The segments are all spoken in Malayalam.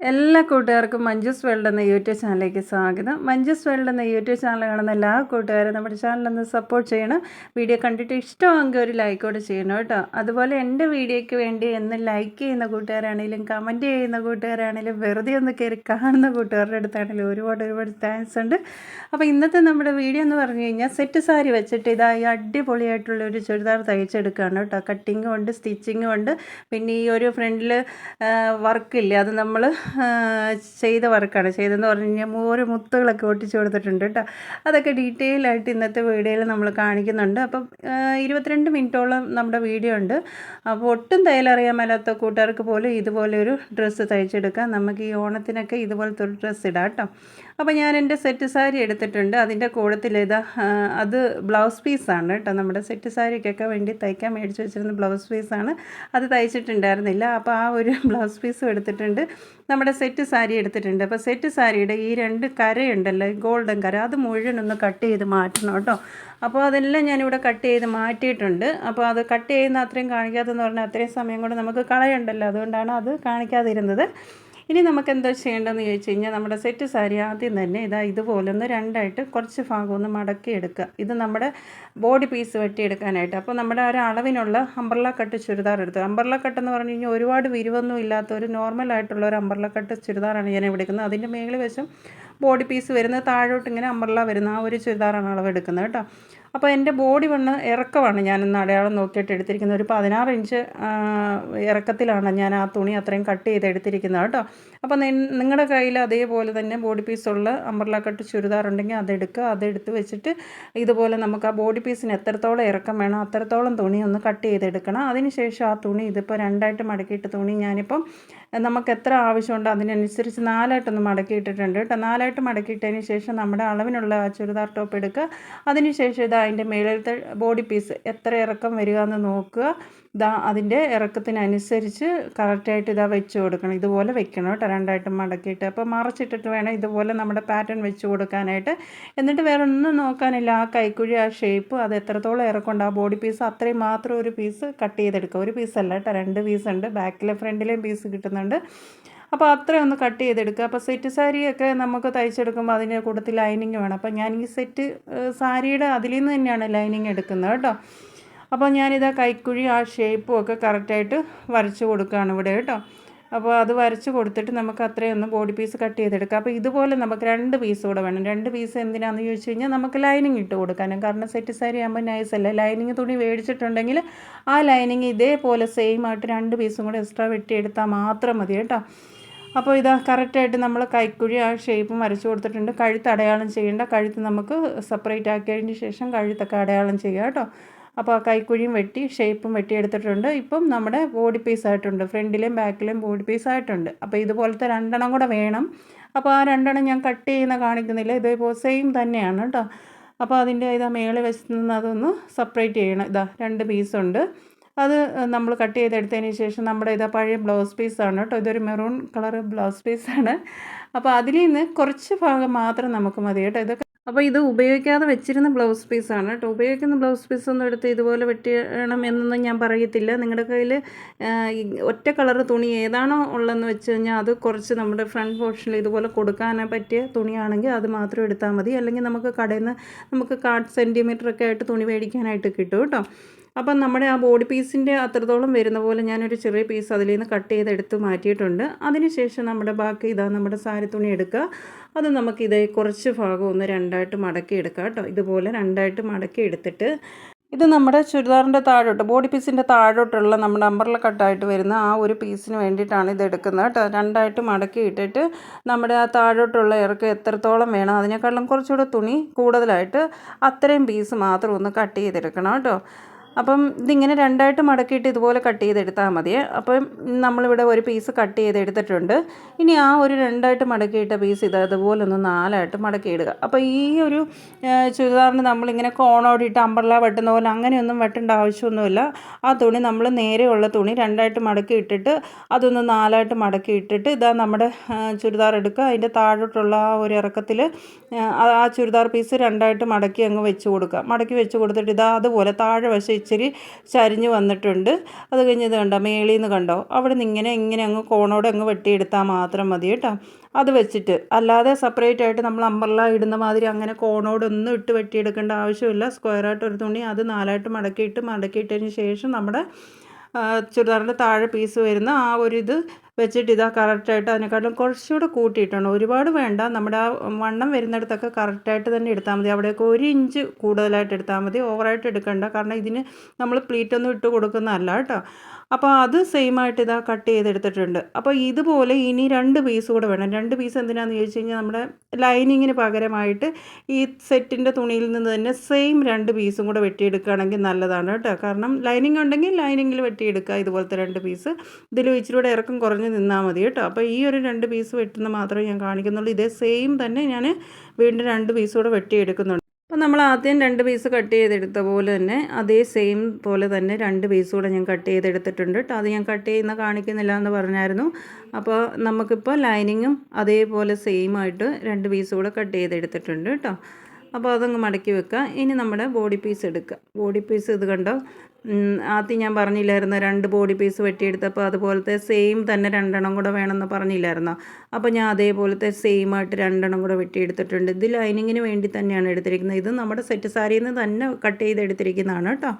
എല്ലാ കൂട്ടുകാർക്കും മഞ്ജുസ് വേൾഡ് എന്ന യൂട്യൂബ് ചാനലിലേക്ക് സ്വാഗതം. മഞ്ജുസ് വേൾഡ് എന്ന യൂട്യൂബ് ചാനൽ കാണുന്ന എല്ലാ കൂട്ടുകാരും നമ്മുടെ ചാനലൊന്ന് സപ്പോർട്ട് ചെയ്യണം. വീഡിയോ കണ്ടിട്ട് ഇഷ്ടമാണെങ്കിൽ ഒരു ലൈക്കോട് ചെയ്യണം കേട്ടോ. അതുപോലെ എന്റെ വീഡിയോയ്ക്ക് വേണ്ടി എന്ന് ലൈക്ക് ചെയ്യുന്ന കൂട്ടുകാരാണെങ്കിലും കമന്റ് ചെയ്യുന്ന കൂട്ടുകാരാണെങ്കിലും വെറുതെ ഒന്ന് കയറി കാണുന്ന കൂട്ടുകാരുടെ അടുത്താണെങ്കിലും ഒരുപാട് ഒരുപാട് താങ്ക്സ് ഉണ്ട്. അപ്പോൾ ഇന്നത്തെ നമ്മുടെ വീഡിയോ എന്ന് പറഞ്ഞു കഴിഞ്ഞാൽ സെറ്റ് സാരി വെച്ചിട്ട് ഇതായി അടിപൊളിയായിട്ടുള്ള ഒരു ചുരിദാർ തയ്ച്ചെടുക്കുകയാണ് കേട്ടോ. കട്ടിങ്ങും ഉണ്ട് സ്റ്റിച്ചിങ്ങും ഉണ്ട്. പിന്നെ ഈ ഒരു ഫ്രണ്ടിൽ വർക്കില്ലേ അത് നമ്മൾ ചെയ്ത വർക്കാണ്. ചെയ്തതെന്ന് പറഞ്ഞു കഴിഞ്ഞാൽ ഓരോ മുത്തുകളൊക്കെ ഒട്ടിച്ചു കൊടുത്തിട്ടുണ്ട് കേട്ടോ അതൊക്കെ ഡീറ്റെയിൽ ആയിട്ട് ഇന്നത്തെ വീഡിയോയിൽ നമ്മൾ കാണിക്കുന്നുണ്ട്. അപ്പം ഇരുപത്തിരണ്ട് മിനിറ്റോളം നമ്മുടെ വീഡിയോ ഉണ്ട്. അപ്പോൾ ഒട്ടും തയ്യലറിയാൻ മേലാത്ത കൂട്ടുകാർക്ക് പോലും ഇതുപോലെ ഒരു ഡ്രസ്സ് തയ്ച്ചെടുക്കാം നമുക്ക് ഈ ഓണത്തിനൊക്കെ ഇതുപോലത്തെ ഒരു ഡ്രസ്സ് ഇടാം കേട്ടോ അപ്പോൾ ഞാൻ എന്റെ സെറ്റ് സാരി എടുത്തിട്ടുണ്ട്. അതിന്റെ കൂടത്തിൽ ഇതാ അത് ബ്ലൗസ് പീസാണ് കേട്ടോ നമ്മുടെ സെറ്റ് സാരിക്കൊക്കെ വേണ്ടി തയ്ക്കാൻ മേടിച്ച് വെച്ചിരുന്ന ബ്ലൗസ് പീസാണ് അത് തയ്ച്ചിട്ടുണ്ടായിരുന്നില്ല. അപ്പോൾ ആ ഒരു ബ്ലൗസ് പീസും എടുത്തിട്ടുണ്ട്. നമ്മുടെ സെറ്റ് സാരി എടുത്തിട്ടുണ്ട്. അപ്പോൾ സെറ്റ് സാരിയുടെ ഈ രണ്ട് കരയുണ്ടല്ലോ ഗോൾഡൻ കര അത് മുഴുവൻ ഒന്ന് കട്ട് ചെയ്ത് മാറ്റണം കേട്ടോ. അപ്പോൾ അതെല്ലാം ഞാനിവിടെ കട്ട് ചെയ്ത് മാറ്റിയിട്ടുണ്ട്. അപ്പോൾ അത് കട്ട് ചെയ്യുന്ന അത്രയും കാണിക്കാത്തെന്ന് പറഞ്ഞാൽ അത്രയും സമയം കൊണ്ട് നമുക്ക് കളയണ്ടല്ലോ. അതുകൊണ്ടാണ് അത് കാണിക്കാതിരുന്നത്. ഇനി നമുക്ക് എന്താ ചെയ്യേണ്ടതെന്ന് ചോദിച്ചു കഴിഞ്ഞാൽ നമ്മുടെ സെറ്റ് സാരി ആദ്യം തന്നെ ഇതാ ഇതുപോലെ ഒന്ന് രണ്ടായിട്ട് കുറച്ച് ഭാഗം ഒന്ന് മടക്കി എടുക്കുക ഇത് നമ്മുടെ ബോഡി പീസ് വെട്ടിയെടുക്കാനായിട്ട്. അപ്പോൾ നമ്മുടെ ഒരു അളവിനുള്ള അമ്പർല കട്ട് ചുരിദാർ എടുത്തു. അമ്പർല കട്ട് എന്ന് പറഞ്ഞു കഴിഞ്ഞാൽ ഒരുപാട് വിരിവൊന്നും ഇല്ലാത്ത ഒരു നോർമൽ ആയിട്ടുള്ള ഒരു അമ്പർല കട്ട് ചുരിദാറാണ് ഞാൻ എടുക്കുന്നത്. അതിന്റെ മേളിൽ വശം ബോഡി പീസ് വരുന്നത് താഴോട്ട് ഇങ്ങനെ അമ്പർല വരുന്ന ആ ഒരു ചുരിദാറാണ് അളവ് എടുക്കുന്നത് കേട്ടോ. അപ്പോൾ എന്റെ ബോഡി വണ്ണ് ഇറക്കമാണ് ഞാനിന്ന് അടയാളം നോക്കിയിട്ട് എടുത്തിരിക്കുന്നത്. ഒരു പതിനാറ് ഇഞ്ച് ഇറക്കത്തിലാണ് ഞാൻ ആ തുണി അത്രയും കട്ട് ചെയ്ത് എടുത്തിരിക്കുന്നത് കേട്ടോ. അപ്പോൾ നിങ്ങളുടെ കയ്യിൽ അതേപോലെ തന്നെ ബോഡി പീസുള്ള അമ്പർല കട്ട് ചുരിദാർ ഉണ്ടെങ്കിൽ അതെടുക്കുക അതെടുത്ത് വെച്ചിട്ട് ഇതുപോലെ നമുക്ക് ആ ബോഡി പീസിന് എത്രത്തോളം ഇറക്കം വേണം അത്രത്തോളം തുണി ഒന്ന് കട്ട് ചെയ്തെടുക്കണം. അതിനുശേഷം ആ തുണി ഇതിപ്പോൾ രണ്ടായിട്ട് മടക്കിയിട്ട് തുണി ഞാനിപ്പം നമുക്ക് എത്ര ആവശ്യമുണ്ടോ അതിനനുസരിച്ച് നാലായിട്ടൊന്ന് മടക്കിയിട്ടിട്ടുണ്ട് കേട്ടോ. നാലായിട്ട് മടക്കിയിട്ടതിന് ശേഷം നമ്മുടെ അളവിനുള്ള ആ ചുരിദാർ ടോപ്പ് എടുക്കുക. അതിനുശേഷം ഇത് അതിന്റെ മേളിലത്തെ ബോഡി പീസ് എത്ര ഇറക്കം വരിക എന്ന് നോക്കുക. ഇതാ അതിന്റെ ഇറക്കത്തിനനുസരിച്ച് കറക്റ്റായിട്ട് ഇതാ വെച്ച് കൊടുക്കണം. ഇതുപോലെ വെക്കണം കേട്ടോ രണ്ടായിട്ട് മടക്കിയിട്ട്. അപ്പോൾ മറച്ചിട്ടിട്ട് വേണം ഇതുപോലെ നമ്മുടെ പാറ്റേൺ വെച്ച് കൊടുക്കാനായിട്ട്. എന്നിട്ട് വേറെ ഒന്നും നോക്കാനില്ല. ആ കൈക്കുഴി ആ ഷേപ്പ് അത് എത്രത്തോളം ഇറക്കമുണ്ട്. ആ ബോഡി പീസ് അത്രയും മാത്രം ഒരു പീസ് കട്ട് ചെയ്തെടുക്കുക. ഒരു പീസല്ല കേട്ടോ രണ്ട് പീസ് ഉണ്ട് ബാക്കിലെ ഫ്രണ്ടിലെയും പീസ് കിട്ടുന്നുണ്ട് അപ്പോൾ അത്രയും ഒന്ന് കട്ട് ചെയ്തെടുക്കുക. അപ്പോൾ സെറ്റ് സാരിയൊക്കെ നമുക്ക് തയ്ച്ചെടുക്കുമ്പോൾ അതിന്റെ കൂട്ടത്തിൽ ലൈനിങ് വേണം. അപ്പോൾ ഞാൻ ഈ സെറ്റ് സാരിയുടെ അതിൽ നിന്ന് തന്നെയാണ് ലൈനിങ് എടുക്കുന്നത് കേട്ടോ. അപ്പോൾ ഞാനിതാ കൈക്കുഴി ആ ഷേപ്പും ഒക്കെ കറക്റ്റായിട്ട് വരച്ച് കൊടുക്കുകയാണ് ഇവിടെ കേട്ടോ. അപ്പോൾ അത് വരച്ച് കൊടുത്തിട്ട് നമുക്ക് അത്രയും ഒന്ന് ബോഡി പീസ് കട്ട് ചെയ്തെടുക്കാം. അപ്പോൾ ഇതുപോലെ നമുക്ക് രണ്ട് പീസ് കൂടെ വേണം. രണ്ട് പീസ് എന്തിനാണെന്ന് ചോദിച്ചു കഴിഞ്ഞാൽ നമുക്ക് ലൈനിങ് ഇട്ട് കൊടുക്കാനും. കാരണം സെറ്റ് സാരി ആകുമ്പോൾ അല്ല? ലൈനിങ് തുണി മേടിച്ചിട്ടുണ്ടെങ്കിൽ ആ ലൈനിങ് ഇതേപോലെ സെയിം ആയിട്ട് രണ്ട് പീസും കൂടെ എക്സ്ട്രാ വെട്ടിയെടുത്താൽ മാത്രം മതി കേട്ടോ. അപ്പോൾ ഇത് കറക്റ്റായിട്ട് നമ്മൾ കൈക്കുഴി ആ ഷേപ്പും വരച്ച് കൊടുത്തിട്ടുണ്ട്. കഴുത്ത് അടയാളം ചെയ്യേണ്ട കഴുത്ത് നമുക്ക് സെപ്പറേറ്റ് ആക്കിയതിന് ശേഷം കഴുത്തൊക്കെ അടയാളം ചെയ്യുക കേട്ടോ. അപ്പോൾ ആ കൈക്കുഴിയും വെട്ടി ഷേപ്പും വെട്ടിയെടുത്തിട്ടുണ്ട്. ഇപ്പം നമ്മുടെ ബോഡി പീസ് ആയിട്ടുണ്ട്. ഫ്രണ്ടിലും ബാക്കിലും ബോഡി പീസ് ആയിട്ടുണ്ട്. അപ്പോൾ ഇതുപോലത്തെ രണ്ടെണ്ണം കൂടെ വേണം. അപ്പോൾ ആ രണ്ടെണ്ണം ഞാൻ കട്ട് ചെയ്യുന്ന കാണിക്കുന്നില്ല. ഇതേപോലെ സെയിം തന്നെയാണ് കേട്ടോ അപ്പോൾ അതിന്റെ ഇതാ മേളിൽ വെച്ച് നിന്ന് അതൊന്ന് സെപ്പറേറ്റ് ചെയ്യണം. ഇതാ രണ്ട് പീസുണ്ട് അത് നമ്മൾ കട്ട് ചെയ്തെടുത്തതിന് ശേഷം നമ്മുടെ ഇതാ പഴയ ബ്ലൗസ് പീസാണ് കേട്ടോ ഇതൊരു മെറൂൺ കളർ ബ്ലൗസ് പീസാണ് അപ്പോൾ അതിൽ നിന്ന് കുറച്ച് ഭാഗം മാത്രം നമുക്ക് മതി കേട്ടോ. ഇതൊക്കെ അപ്പോൾ ഇത് ഉപയോഗിക്കാതെ വെച്ചിരുന്ന ബ്ലൗസ് പീസാണ് കേട്ടോ. ഉപയോഗിക്കുന്ന ബ്ലൗസ് പീസൊന്നും എടുത്ത് ഇതുപോലെ വെട്ടിയണം എന്നൊന്നും ഞാൻ പറയത്തില്ല. നിങ്ങളുടെ കയ്യിൽ ഒറ്റ കളർ തുണി ഏതാണോ ഉള്ളതെന്ന് വെച്ച് കഴിഞ്ഞാൽ അത് കുറച്ച് നമ്മുടെ ഫ്രണ്ട് പോർഷനിൽ ഇതുപോലെ കൊടുക്കാൻ പറ്റിയ തുണിയാണെങ്കിൽ അത് മാത്രം എടുത്താൽ മതി. അല്ലെങ്കിൽ നമുക്ക് കടയിൽ നിന്ന് നമുക്ക് കാർഡ് സെന്റിമീറ്ററൊക്കെ ആയിട്ട് തുണി മേടിക്കാനായിട്ട് കിട്ടും കേട്ടോ. അപ്പം നമ്മുടെ ആ ബോഡി പീസിന്റെ അത്രത്തോളം വരുന്ന പോലെ ഞാനൊരു ചെറിയ പീസ് അതിൽ നിന്ന് കട്ട് ചെയ്ത് എടുത്ത് മാറ്റിയിട്ടുണ്ട്. അതിനുശേഷം നമ്മുടെ ബാക്കി ഇതാ നമ്മുടെ സാരി തുണി എടുക്കുക. അത് നമുക്ക് ഇതേ കുറച്ച് ഭാഗം ഒന്ന് രണ്ടായിട്ട് മടക്കി എടുക്കാം കേട്ടോ. ഇതുപോലെ രണ്ടായിട്ട് മടക്കി എടുത്തിട്ട് ഇത് നമ്മുടെ ചുരിദാറിന്റെ താഴോട്ട് ബോഡി പീസിന്റെ താഴോട്ടുള്ള നമ്മുടെ അമ്പർല കട്ടായിട്ട് വരുന്ന ആ ഒരു പീസിന് വേണ്ടിയിട്ടാണ് ഇത് എടുക്കുന്നത് കേട്ടോ. രണ്ടായിട്ട് മടക്കി ഇട്ടിട്ട് നമ്മുടെ ആ താഴോട്ടുള്ള ഇറക്കം എത്രത്തോളം വേണം അതിനേക്കാളും കുറച്ചുകൂടെ തുണി കൂടുതലായിട്ട് അത്രയും പീസ് മാത്രം ഒന്ന് കട്ട് ചെയ്തെടുക്കണം കേട്ടോ. അപ്പം ഇതിങ്ങനെ രണ്ടായിട്ട് മടക്കിയിട്ട് ഇതുപോലെ കട്ട് ചെയ്തെടുത്താൽ മതി. അപ്പം നമ്മളിവിടെ ഒരു പീസ് കട്ട് ചെയ്തെടുത്തിട്ടുണ്ട്. ഇനി ആ ഒരു രണ്ടായിട്ട് മടക്കിയിട്ട പീസ് ഇത് അതുപോലെ ഒന്ന് നാലായിട്ട് മടക്കിയിടുക. അപ്പോൾ ഈ ഒരു ചുരിദാറിന് നമ്മളിങ്ങനെ കോണോടിയിട്ട് അമ്പർല വെട്ടുന്ന പോലെ അങ്ങനെയൊന്നും വെട്ടേണ്ട ആവശ്യമൊന്നുമില്ല. ആ തുണി നമ്മൾ നേരെയുള്ള തുണി രണ്ടായിട്ട് മടക്കി ഇട്ടിട്ട് അതൊന്ന് നാലായിട്ട് മടക്കി ഇട്ടിട്ട് ഇതാ നമ്മുടെ ചുരിദാർ എടുക്കുക. അതിന്റെ താഴോട്ടുള്ള ആ ഒരു ഇറക്കത്തിൽ ആ ചുരിദാർ പീസ് രണ്ടായിട്ട് മടക്കി അങ്ങ് വെച്ച് കൊടുക്കുക. മടക്കി വെച്ച് കൊടുത്തിട്ട് ഇതാ അതുപോലെ താഴെ വശം ഇച്ചിരി ചരിഞ്ഞ് വന്നിട്ടുണ്ട്. അത് കഴിഞ്ഞത് കണ്ടോ മേളിൽ നിന്ന് കണ്ടോ? അവിടെ നിന്ന് ഇങ്ങനെ ഇങ്ങനെ അങ്ങ് കോണോടെ അങ്ങ് വെട്ടിയെടുത്താൽ മാത്രം മതി കേട്ടോ. അത് വെച്ചിട്ട് അല്ലാതെ സെപ്പറേറ്റ് ആയിട്ട് നമ്മൾ അമ്പർല ഇടുന്ന മാതിരി അങ്ങനെ കോണോടൊന്നും ഇട്ട് വെട്ടിയെടുക്കേണ്ട ആവശ്യമില്ല. സ്ക്വയറായിട്ട് ഒരു തുണി അത് നാലായിട്ട് മടക്കിയിട്ട് മടക്കിയിട്ടതിന് ശേഷം നമ്മുടെ ചുരിദാറിന്റെ താഴെ പീസ് വരുന്ന ആ ഒരു ഇത് വെച്ചിട്ട് ഇതാ കറക്റ്റായിട്ട് അതിനെക്കാട്ടിലും കുറച്ചുകൂടെ കൂട്ടിയിട്ടാണ് ഒരുപാട് വേണ്ട. നമ്മുടെ ആ വണ്ണം വരുന്നിടത്തൊക്കെ കറക്റ്റായിട്ട് തന്നെ എടുത്താൽ മതി. അവിടെയൊക്കെ ഒരു ഇഞ്ച് കൂടുതലായിട്ട് എടുത്താൽ മതി. ഓവറായിട്ട് എടുക്കണ്ട. കാരണം ഇതിന് നമ്മൾ പ്ലീറ്റൊന്നും ഇട്ട് കൊടുക്കുന്നതല്ല കേട്ടോ. അപ്പോൾ അത് സെയിം ആയിട്ട് ഇതാ കട്ട് ചെയ്തെടുത്തിട്ടുണ്ട്. അപ്പോൾ ഇതുപോലെ ഇനി രണ്ട് പീസ് കൂടെ വേണം. രണ്ട് പീസ് എന്തിനാന്ന് ചോദിച്ചു കഴിഞ്ഞാൽ നമ്മുടെ ലൈനിങ്ങിന് പകരമായിട്ട് ഈ സെറ്റിന്റെ തുണിയിൽ നിന്ന് തന്നെ സെയിം രണ്ട് പീസും കൂടെ വെട്ടിയെടുക്കുകയാണെങ്കിൽ നല്ലതാണ് കേട്ടോ. കാരണം ലൈനിങ് ഉണ്ടെങ്കിൽ ലൈനിങ്ങിൽ വെട്ടിയെടുക്കുക ഇതുപോലത്തെ രണ്ട് പീസ് ഇതിൽ ഇച്ചിരി കൂടെ ഇറക്കം കുറഞ്ഞ് നിന്നാൽ മതി കേട്ടോ. അപ്പോൾ ഈ ഒരു രണ്ട് പീസ് വെട്ടുന്ന മാത്രമേ ഞാൻ കാണിക്കുന്നുള്ളൂ. ഇതേ സെയിം തന്നെ ഞാൻ വീണ്ടും രണ്ട് പീസ് കൂടെ വെട്ടിയെടുക്കുന്നുണ്ട്. അപ്പോൾ നമ്മൾ ആദ്യം രണ്ട് പീസ് കട്ട് ചെയ്തെടുത്ത പോലെ തന്നെ അതേ സെയിം പോലെ തന്നെ രണ്ട് പീസ് കൂടെ ഞാൻ കട്ട് ചെയ്തെടുത്തിട്ടുണ്ട് കേട്ടോ അത് ഞാൻ കട്ട് ചെയ്യുന്ന കാണിക്കുന്നില്ല എന്ന് പറഞ്ഞായിരുന്നു. അപ്പോൾ നമുക്കിപ്പോൾ ലൈനിങ്ങും അതേപോലെ സെയിം ആയിട്ട് രണ്ട് പീസ് കൂടെ കട്ട് ചെയ്തെടുത്തിട്ടുണ്ട് കേട്ടോ അപ്പോൾ അതങ്ങ് മടക്കി വെക്കുക. ഇനി നമ്മുടെ ബോഡി പീസ് എടുക്കുക. ബോഡി പീസ് ഇത് കണ്ടോ? ആദ്യം ഞാൻ പറഞ്ഞില്ലായിരുന്നു രണ്ട് ബോഡി പീസ് വെട്ടിയെടുത്തപ്പോൾ അതുപോലത്തെ സെയിം തന്നെ രണ്ടെണ്ണം കൂടെ വേണമെന്ന് പറഞ്ഞില്ലായിരുന്നോ? അപ്പോൾ ഞാൻ അതേപോലത്തെ സെയിം ആയിട്ട് രണ്ടെണ്ണം കൂടെ വെട്ടിയെടുത്തിട്ടുണ്ട്. ഇത് ലൈനിങ്ങിന് വേണ്ടി തന്നെയാണ് എടുത്തിരിക്കുന്നത്. ഇത് നമ്മുടെ സെറ്റ് സാരിയിൽ നിന്ന് തന്നെ കട്ട് ചെയ്തെടുത്തിരിക്കുന്നതാണ് കേട്ടോ.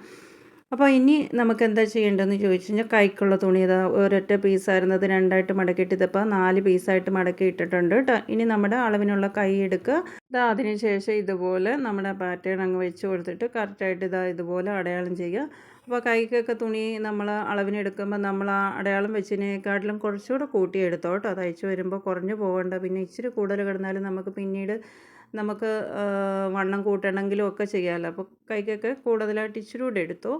അപ്പോൾ ഇനി നമുക്ക് എന്താ ചെയ്യേണ്ടതെന്ന് ചോദിച്ചു കഴിഞ്ഞാൽ കൈക്കുള്ള തുണി ഇതാ ഒരൊറ്റ പീസായിരുന്നത് രണ്ടായിട്ട് മടക്കിയിട്ട് ഇതിപ്പോൾ നാല് പീസായിട്ട് മടക്കി ഇട്ടിട്ടുണ്ട് കേട്ടോ. ഇനി നമ്മുടെ അളവിനുള്ള കൈ എടുക്കുക. ഇതാ അതിനുശേഷം ഇതുപോലെ നമ്മുടെ പാറ്റേൺ അങ്ങ് വെച്ച് കൊടുത്തിട്ട് കറക്റ്റായിട്ട് ഇതാ ഇതുപോലെ അടയാളം ചെയ്യുക. അപ്പോൾ കൈക്കൊക്കെ തുണി നമ്മൾ അളവിനെടുക്കുമ്പോൾ നമ്മൾ ആ അടയാളം വെച്ചതിനേക്കാട്ടിലും കുറച്ചുകൂടെ കൂട്ടിയെടുത്തോ കേട്ടോ. തയ്ച്ച് വരുമ്പോൾ കുറഞ്ഞു പോകണ്ട. പിന്നെ ഇച്ചിരി കൂടുതൽ കിടന്നാലും നമുക്ക് പിന്നീട് നമുക്ക് വണ്ണം കൂട്ടണമെങ്കിലും ഒക്കെ ചെയ്യാമല്ലോ. അപ്പോൾ കൈക്കൊക്കെ കൂടുതലായിട്ട് ഇച്ചിരി കൂടെ എടുത്തു.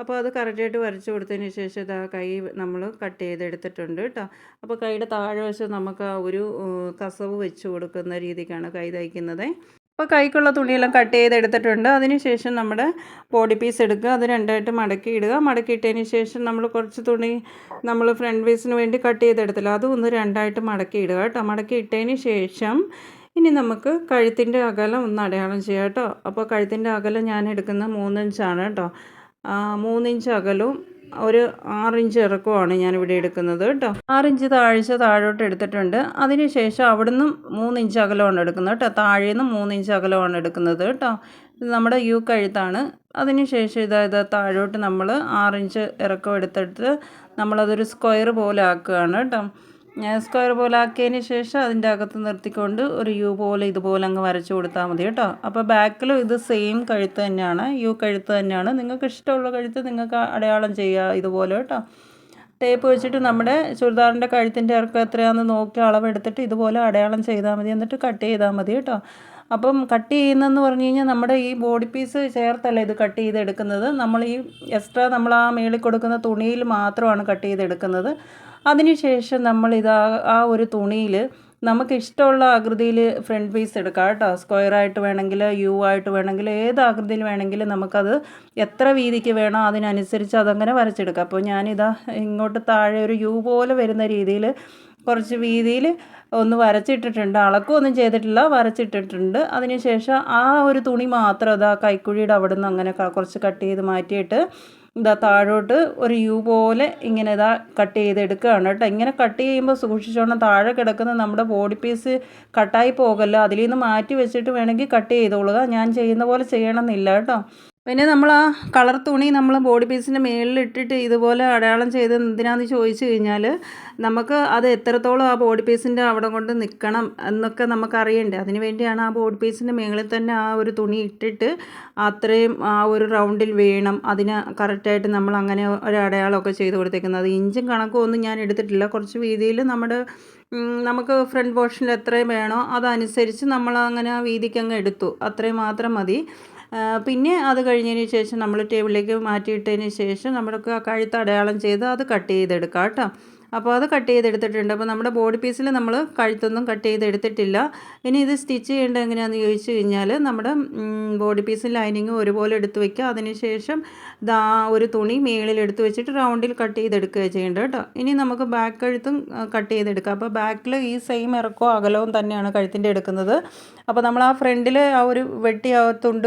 അപ്പോൾ അത് കറക്റ്റായിട്ട് വരച്ച് കൊടുത്തതിന് ശേഷം ഇതാ കൈ നമ്മൾ കട്ട് ചെയ്തെടുത്തിട്ടുണ്ട് കേട്ടോ. അപ്പോൾ കൈയുടെ താഴെ വശം നമുക്ക് ഒരു കസവ് വെച്ച് കൊടുക്കുന്ന രീതിക്കാണ് കൈ തയ്ക്കുന്നത്. അപ്പോൾ കൈക്കുള്ള തുണിയെല്ലാം കട്ട് ചെയ്തെടുത്തിട്ടുണ്ട്. അതിന് ശേഷം നമ്മുടെ ബോഡി പീസ് എടുക്കുക. അത് രണ്ടായിട്ട് മടക്കി ഇടുക. മടക്കി ഇട്ടതിന് ശേഷം നമ്മൾ കുറച്ച് തുണി നമ്മൾ ഫ്രണ്ട് പീസിന് വേണ്ടി കട്ട് ചെയ്തെടുത്തില്ല. അതും ഒന്ന് രണ്ടായിട്ട് മടക്കി ഇടുക കേട്ടോ. മടക്കി ഇട്ടതിന് ശേഷം ഇനി നമുക്ക് കഴുത്തിന്റെ അകലം ഒന്ന് അടയാളം ചെയ്യാം കേട്ടോ. അപ്പോൾ കഴുത്തിന്റെ അകലം ഞാൻ എടുക്കുന്ന മൂന്നിഞ്ചാണ് കേട്ടോ. മൂന്നിഞ്ച് അകലവും ഒരു ആറിഞ്ച് ഇറക്കമാണ് ഞാനിവിടെ എടുക്കുന്നത് കേട്ടോ. ആറിഞ്ച് താഴ്ച താഴോട്ട് എടുത്തിട്ടുണ്ട്. അതിന് ശേഷം നിന്നും മൂന്നിഞ്ച് അകലമാണ് എടുക്കുന്നത് കേട്ടോ. താഴെ നിന്ന് മൂന്നിഞ്ച് അകലമാണ് എടുക്കുന്നത് കേട്ടോ. ഇത് നമ്മുടെ യു കഴുത്താണ്. അതിനുശേഷം ശേഷം ഇതാ ഇത് താഴോട്ട് നമ്മൾ ആറിഞ്ച് ഇറക്കം എടുത്തിട്ട് നമ്മളതൊരു സ്ക്വയർ പോലെ ആക്കുകയാണ് കേട്ടോ. ഞാൻ സ്ക്വയർ പോലെ ആക്കിയതിന് ശേഷം അതിന്റെ അകത്ത് നിർത്തിക്കൊണ്ട് ഒരു യു പോലെ ഇതുപോലെ അങ്ങ് വരച്ചു കൊടുത്താൽ മതി കേട്ടോ. അപ്പോൾ ബാക്കിലും ഇത് സെയിം കഴുത്ത് തന്നെയാണ്. യു കഴുത്ത് തന്നെയാണ്. നിങ്ങൾക്ക് ഇഷ്ടമുള്ള കഴുത്ത് നിങ്ങൾക്ക് അടയാളം ചെയ്യുക ഇതുപോലെ കേട്ടോ. ടേപ്പ് വെച്ചിട്ട് നമ്മുടെ ചുരിദാറിന്റെ കഴുത്തിന്റെ ഇറക്കം എത്രയാണെന്ന് നോക്കി അളവെടുത്തിട്ട് ഇതുപോലെ അടയാളം ചെയ്താൽ മതി. എന്നിട്ട് കട്ട് ചെയ്താൽ മതി കേട്ടോ. അപ്പം കട്ട് ചെയ്യുന്നതെന്ന് പറഞ്ഞു കഴിഞ്ഞാൽ നമ്മുടെ ഈ ബോഡി പീസ് ചേർത്തല്ല ഇത് കട്ട് ചെയ്തെടുക്കുന്നത്? നമ്മൾ ഈ എക്സ്ട്രാ നമ്മൾ ആ മേളിൽ കൊടുക്കുന്ന തുണിയിൽ മാത്രമാണ് കട്ട് ചെയ്തെടുക്കുന്നത്. അതിനുശേഷം നമ്മൾ ഇത് ആ- ഒരു തുണിയിൽ നമുക്ക് ഇഷ്ടമുള്ള ആകൃതിയിൽ ഫ്രണ്ട് പീസ് എടുക്കാം കേട്ടോ. സ്ക്വയർ ആയിട്ട് വേണമെങ്കിൽ യു ആയിട്ട് വേണമെങ്കിൽ ഏത് ആകൃതിയിൽ വേണമെങ്കിലും നമുക്കത് എത്ര വീതിക്ക് വേണോ അതിനനുസരിച്ച് അതങ്ങനെ വരച്ചെടുക്കാം. അപ്പോൾ ഞാനിതാ ഇങ്ങോട്ട് താഴെ ഒരു യു പോലെ വരുന്ന രീതിയിൽ കുറച്ച് വീതിയിൽ ഒന്ന് വരച്ചിട്ടിട്ടുണ്ട്. അളക്കമൊന്നും ചെയ്തിട്ടില്ല വരച്ചിട്ടിട്ടുണ്ട്. അതിനുശേഷം ആ ഒരു തുണി മാത്രം അത് ആ കൈക്കുഴിയുടെ അവിടെ നിന്ന് അങ്ങനെ കുറച്ച് കട്ട് ചെയ്ത് മാറ്റിയിട്ട് ഇതാ താഴോട്ട് ഒരു യു പോലെ ഇങ്ങനെ ഇതാ കട്ട് ചെയ്തെടുക്കുകയാണ് കേട്ടോ. ഇങ്ങനെ കട്ട് ചെയ്യുമ്പോൾ സൂക്ഷിച്ചോണം. താഴെ കിടക്കുന്ന നമ്മുടെ ബോഡി പീസ് കട്ടായി പോകല്ലോ. അതിൽ നിന്ന് മാറ്റി വെച്ചിട്ട് വേണമെങ്കിൽ കട്ട് ചെയ്തോളുക. ഞാൻ ചെയ്യുന്ന പോലെ ചെയ്യണമെന്നില്ല കേട്ടോ. പിന്നെ നമ്മൾ ആ കളർ തുണി നമ്മൾ ബോഡി പീസിന്റെ മേളിൽ ഇട്ടിട്ട് ഇതുപോലെ അടയാളം ചെയ്ത് എന്തിനാന്ന് ചോദിച്ചു കഴിഞ്ഞാൽ നമുക്ക് അത് എത്രത്തോളം ആ ബോഡി പീസിന്റെ അവിടെ കൊണ്ട് നിൽക്കണം എന്നൊക്കെ നമുക്ക് അറിയണ്ടേ അതിന് വേണ്ടിയാണ് ആ ബോഡി പീസിന്റെ മേളിൽ തന്നെ ആ ഒരു തുണി ഇട്ടിട്ട് അത്രയും ആ ഒരു റൗണ്ടിൽ വേണം. അതിന് കറക്റ്റായിട്ട് നമ്മൾ അങ്ങനെ ഒരു അടയാളമൊക്കെ ചെയ്ത് കൊടുത്തേക്കുന്നത്. ഇഞ്ചും കണക്കും ഒന്നും ഞാൻ എടുത്തിട്ടില്ല. കുറച്ച് വീതിയിൽ നമ്മുടെ നമുക്ക് ഫ്രണ്ട് പോർഷനിൽ എത്രയും വേണോ അതനുസരിച്ച് നമ്മൾ അങ്ങനെ വീതിക്കങ്ങ് എടുത്തു. അത്രയും മാത്രം മതി. പിന്നെ അത് കഴിഞ്ഞതിന് ശേഷം നമ്മൾ ടേബിളിലേക്ക് മാറ്റിയിട്ടതിന് ശേഷം നമ്മൾക്ക് കഴുത്ത് അടയാളം ചെയ്ത് അത് കട്ട് ചെയ്തെടുക്കാം കേട്ടോ. അപ്പോൾ അത് കട്ട് ചെയ്തെടുത്തിട്ടുണ്ട്. അപ്പോൾ നമ്മുടെ ബോഡി പീസിൽ നമ്മൾ കഴുത്തൊന്നും കട്ട് ചെയ്തെടുത്തിട്ടില്ല. ഇനി ഇത് സ്റ്റിച്ച് ചെയ്യേണ്ടത് എങ്ങനെയാണെന്ന് ചോദിച്ചു കഴിഞ്ഞാൽ നമ്മുടെ ബോഡി പീസ് ലൈനിങ് ഒരുപോലെ എടുത്ത് വയ്ക്കുക അതിനുശേഷം ദാ ഒരു തുണി മേളിൽ എടുത്തു വെച്ചിട്ട് റൗണ്ടിൽ കട്ട് ചെയ്തെടുക്കുക ചെയ്യേണ്ടത് കേട്ടോ. ഇനി നമുക്ക് ബാക്ക് കഴുത്തും കട്ട് ചെയ്തെടുക്കാം. അപ്പോൾ ബാക്കിൽ ഈ സെയിം ഇറക്കവും അകലവും തന്നെയാണ് കഴുത്തിന്റെ എടുക്കുന്നത്. അപ്പോൾ നമ്മൾ ആ ഫ്രണ്ടിൽ ആ ഒരു വെട്ടി ആ തുണ്ട്